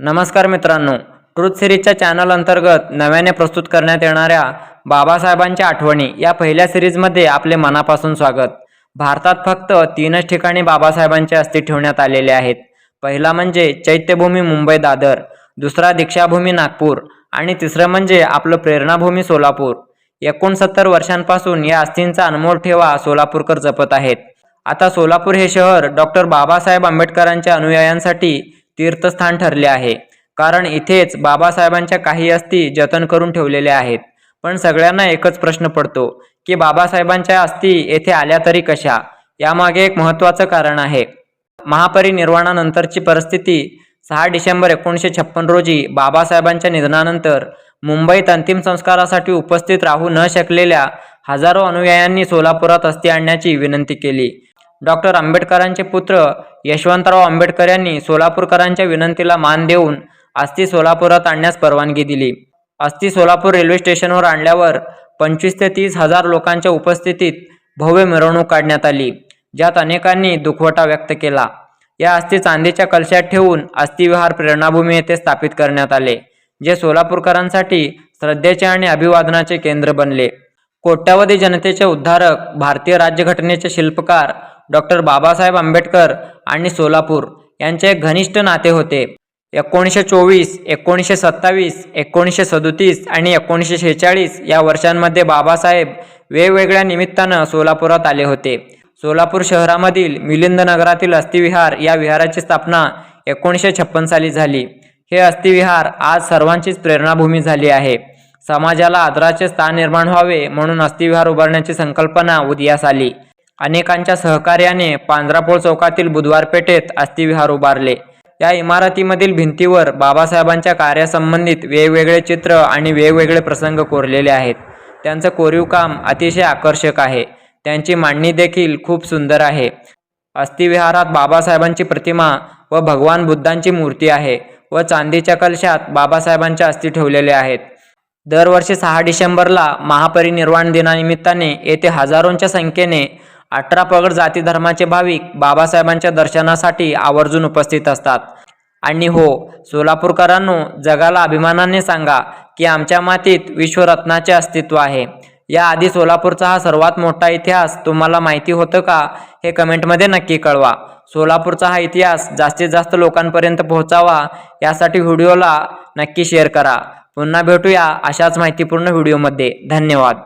नमस्कार मित्रांनो truth सिरीजच्या channel अंतर्गत नव्याने प्रस्तुत करण्यात येणाऱ्या बाबासाहेबांच्या आठवणी या पहिल्या सिरीजमध्ये आपले मनापासून स्वागत. भारतात फक्त तीनच ठिकाणी बाबासाहेबांचे अस्थि ठेवण्यात आलेले आहेत. पहिला म्हणजे चैत्यभूमी मुंबई दादर दुसरा दीक्षाभूमी नागपूर आणि तिसरं म्हणजे आपलं प्रेरणाभूमी सोलापूर. एकोणसत्तर वर्षांपासून या अस्थींचा अनमोल ठेवा सोलापूरकर जपत आहेत. आता सोलापूर हे शहर डॉक्टर बाबासाहेब आंबेडकरांच्या अनुयायांसाठी तीर्थस्थान ठरले आहे. कारण इथेच बाबासाहेबांच्या काही अस्थी जतन करून ठेवलेल्या आहेत. पण सगळ्यांना एकच प्रश्न पडतो की बाबासाहेबांच्या अस्थी येथे आल्या तरी कशा? यामागे एक महत्त्वाचं कारण आहे. महापरिनिर्वाणानंतरची परिस्थिती सहा डिसेंबर एकोणीसशे छप्पन रोजी बाबासाहेबांच्या निधनानंतर मुंबईत अंतिम संस्कारासाठी उपस्थित राहू न शकलेल्या हजारो अनुयायांनी सोलापुरात अस्थी आणण्याची विनंती केली. डॉक्टर आंबेडकरांचे पुत्र यशवंतराव आंबेडकर यांनी सोलापूरकरांच्या विनंतीला मान देऊन अस्थि सोलापुरात आणण्यास परवानगी दिली. अस्थि सोलापूर रेल्वे स्टेशनवर आणल्यावर पंचवीस ते तीस हजार लोकांच्या उपस्थितीत भव्य मिरवणूक काढण्यात आली ज्यात अनेकांनी दुखवटा व्यक्त केला. या अस्थि चांदीच्या कलशात ठेवून अस्थिविहार प्रेरणाभूमी येथे स्थापित करण्यात आले जे सोलापूरकरांसाठी श्रद्धेचे आणि अभिवादनाचे केंद्र बनले. कोट्यावधी जनतेचे उद्धारक भारतीय राज्यघटनेचे शिल्पकार डॉक्टर बाबासाहेब आंबेडकर आणि सोलापूर यांचे एक घनिष्ठ नाते होते. एकोणीसशे चोवीस एकोणीसशे सत्तावीस एकोणीसशे सदोतीस आणि एकोणीसशे शेहेचाळीस या वर्षांमध्ये बाबासाहेब वेगवेगळ्या निमित्तानं सोलापुरात आले होते. सोलापूर शहरामधील मिलिंद नगरातील अस्थिविहार या विहाराची स्थापना एकोणीसशे छप्पन साली झाली. हे अस्थिविहार आज सर्वांचीच प्रेरणाभूमी झाली आहे. समाजाला आदराचे स्थान निर्माण व्हावे म्हणून अस्थिविहार उभारण्याची संकल्पना उदयास आली. अनेकांच्या सहकार्याने पांजरापोळ चौकातील बुधवार पेठेत अस्थिविहार उभारले. या इमारतीमधील भिंतीवर बाबासाहेबांच्या कार्यासंबंधित वेगवेगळे चित्र आणि वेगवेगळे प्रसंग कोरलेले आहेत. त्यांचं कोरीव काम अतिशय आकर्षक आहे. त्यांची मांडणी देखील खूप सुंदर आहे. अस्थिविहारात बाबासाहेबांची प्रतिमा व भगवान बुद्धांची मूर्ती आहे व चांदीच्या कलशात बाबासाहेबांच्या अस्थि ठेवलेल्या आहेत. दरवर्षी सहा डिसेंबरला महापरिनिर्वाण दिनानिमित्ताने येथे हजारोंच्या संख्येने अठरा पगड जाती धर्माचे भाविक बाबासाहेबांच्या दर्शनासाठी आवर्जून उपस्थित असतात. आणि हो सोलापूरकरांनो जगाला अभिमानाने सांगा की आमच्या मातीत विश्वरत्नाचे अस्तित्व आहे. याआधी सोलापूरचा हा सर्वात मोठा इतिहास तुम्हाला माहिती होतं का हे कमेंटमध्ये नक्की कळवा. सोलापूरचा हा इतिहास जास्तीत जास्त लोकांपर्यंत पोहोचावा यासाठी व्हिडिओला नक्की शेअर करा. पुन्हा भेटूया अशाच माहितीपूर्ण व्हिडिओमध्ये. धन्यवाद.